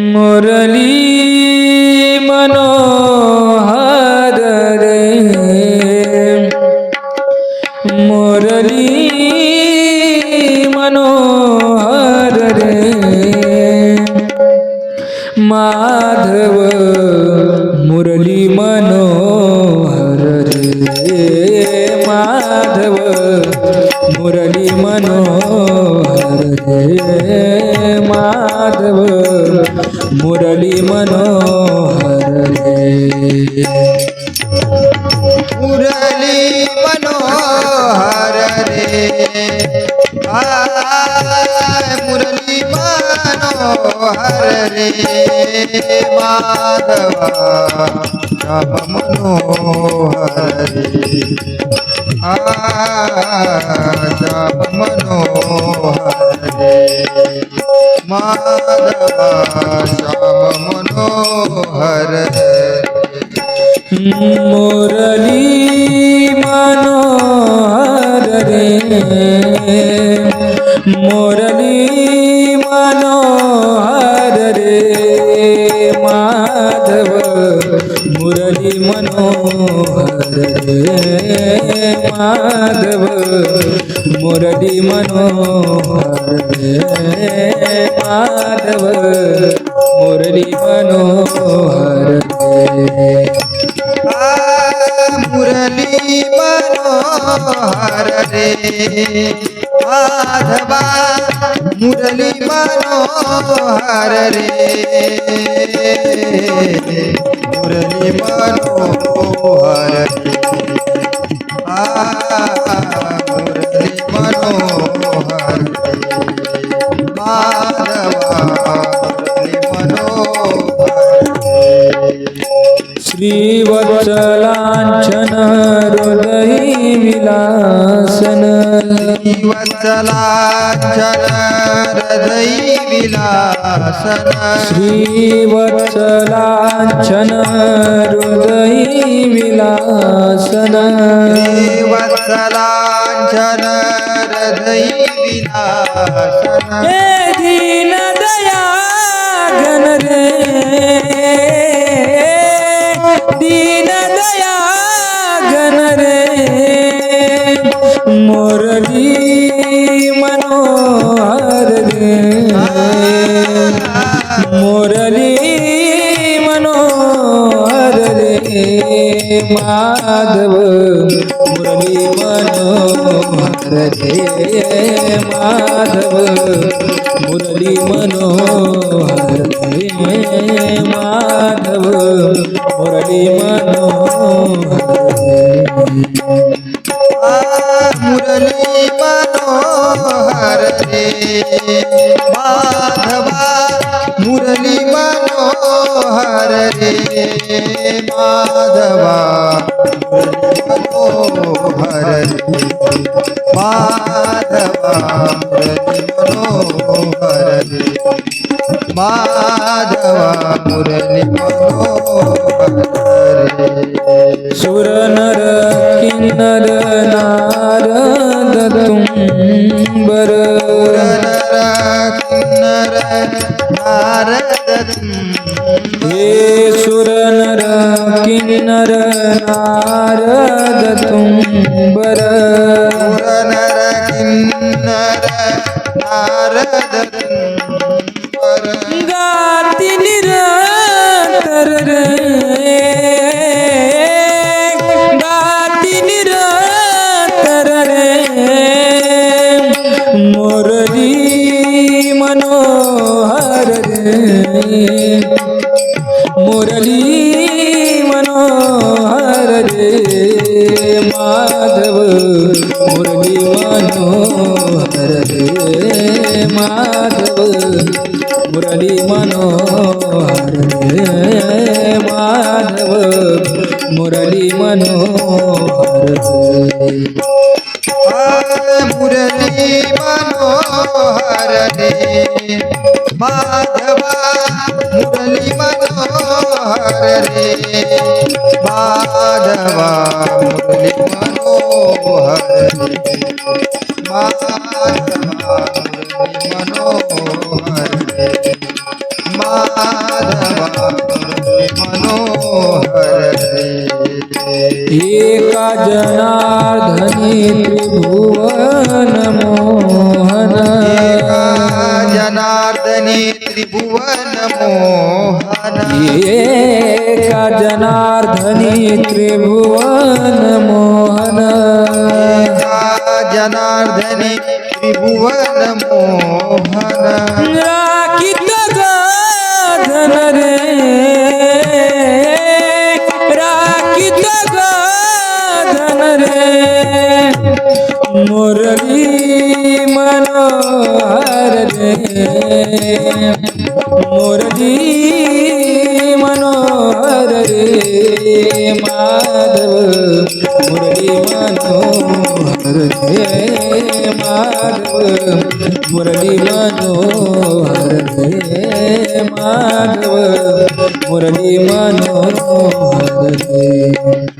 मुरली मनोहर रे। मुरली मनोहर रे। माधव माधव मुरली मनोहर रे. मुरली मनोहर रे. मुरली मनोहर रे. माधव राम मनोहर रे. आ मुरली मनोहर रे माधव मुरली मनोहर रे माधव मुरली मनोहर रे माधव मुरली मनोहर रे मुरली मनोहर હર રે માધવા મુરલી મનોહર રે મુરલી મનોહર રે મુરલી મનોહર રે માધવા श्रीवत्सलाञ्छन हृदयी विलासन। वत्सलाचल हृदयी विलासन। श्रीवत्सलाञ्छन हृदयी विलासन। वत्सलाचल हृदयी विलासन। हे दीन दया મોરલી મનોહર રે મોરલી મનોહર રે માધવ મુરલી મનોહર રે માધવ મુરલી મનોહર રે માધવ મુરલી મનોહર રે मनोहर रे माधवा मुरली मनोहर रे माधवा मुरली मनोहर रे माधवा नारद तुम्बर हे सुर नर किन्नर नारद तुम्बर नर किन्नर नारद माधव मुरली मनोहर मुरली मनोहर रे. माधवा मुरली मनोहर रे. माधवा मुरली मनोहर माधव माधवा मुरली मनोहर माधवा जनार्दनी त्रिभुवन मोहन। जनार्दनी त्रिभुवन मोहन एका जनार्दनी त्रिभुवन मोहन जनार्दनी त्रिभुवन मोहन। বার রে মুরলি মনোহর রে মাধব মুরলি মনোহর রে মাধব মুরলি মনোহর রে মাধব মুরলি মনোহর রে